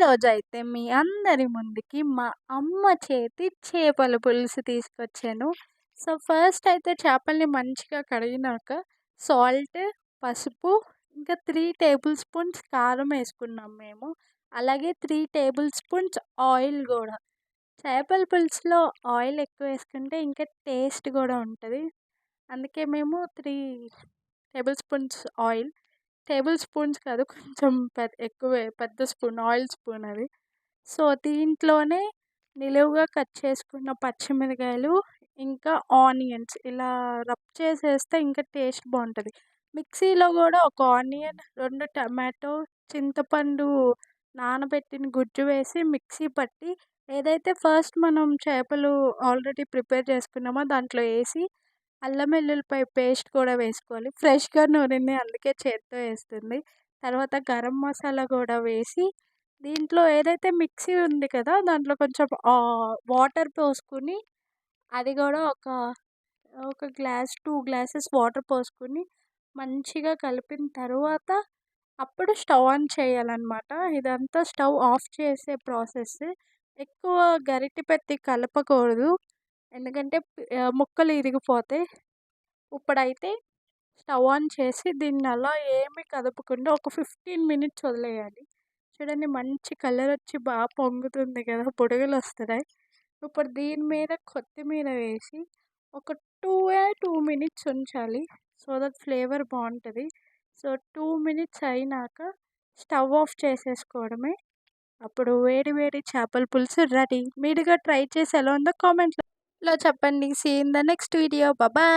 ఈరోజైతే మీ అందరి ముందుకి మా అమ్మ చేతి చేపల పులుసు తీసుకొచ్చాను. సో ఫస్ట్ అయితే చేపల్ని మంచిగా కడిగినాక సాల్ట్ పసుపు ఇంకా త్రీ టేబుల్ స్పూన్స్ కారం వేసుకున్నాం మేము. అలాగే త్రీ టేబుల్ స్పూన్స్ ఆయిల్ కూడా. చేపల పులుసులో ఆయిల్ ఎక్కువ వేసుకుంటే ఇంకా టేస్ట్ కూడా ఉంటుంది. అందుకే మేము three tablespoons oil tablespoons కాదు కొంచెం పెద్ద ఎక్కువే పెద్ద స్పూన్ ఆయిల్ స్పూన్ అది. సో దీంట్లోనే నిలువుగా కట్ చేసుకున్న పచ్చిమిరకాయలు ఇంకా ఆనియన్స్ ఇలా రబ్ చేసేస్తే ఇంకా టేస్ట్ బాగుంటుంది. మిక్సీలో కూడా ఒక ఆనియన్ రెండు టమాటో చింతపండు నానబెట్టిన గుజ్జు వేసి మిక్సీ పట్టి ఏదైతే ఫస్ట్ మనం చేపలు ఆల్రెడీ ప్రిపేర్ చేసుకున్నామో దాంట్లో వేసి అల్లం వెల్లుల్లిపాయ పేస్ట్ కూడా వేసుకోవాలి. ఫ్రెష్గా నూనెని అందుకే చేత్తో వేస్తుంది. తర్వాత గరం మసాలా కూడా వేసి దీంట్లో ఏదైతే మిక్సీ ఉంది కదా దాంట్లో కొంచెం వాటర్ పోసుకుని అది కూడా ఒక ఒక గ్లాస్ టూ గ్లాసెస్ వాటర్ పోసుకుని మంచిగా కలిపిన తర్వాత అప్పుడు స్టవ్ ఆన్ చేయాలన్నమాట. ఇదంతా స్టవ్ ఆఫ్ చేసే ప్రాసెస్. ఎక్కువ గరిటె పెట్టి కలపకూడదు. ఎందుకంటే ముక్కలు ఇరిగిపోతాయి ఇప్పుడైతే స్టవ్ ఆన్ చేసి దీన్ని అలా ఏమి కదపకుండా ఒక ఫిఫ్టీన్ మినిట్స్ వదిలేయాలి. చూడండి మంచి కలర్ వచ్చి బాగా పొంగుతుంది కదా బుడగలు వస్తున్నాయి. ఇప్పుడు దీని మీద కొత్తిమీర వేసి ఒక టూ టూ మినిట్స్ ఉంచాలి సో దట్ ఫ్లేవర్ బాగుంటుంది. సో టూ మినిట్స్ అయినాక స్టవ్ ఆఫ్ చేసేసుకోవడమే. అప్పుడు వేడి వేడి చేపల పులుసు రెడీ. మీరుగా ట్రై చేసి ఎలా ఉందో కామెంట్లో చెప్పండి see in the next video bye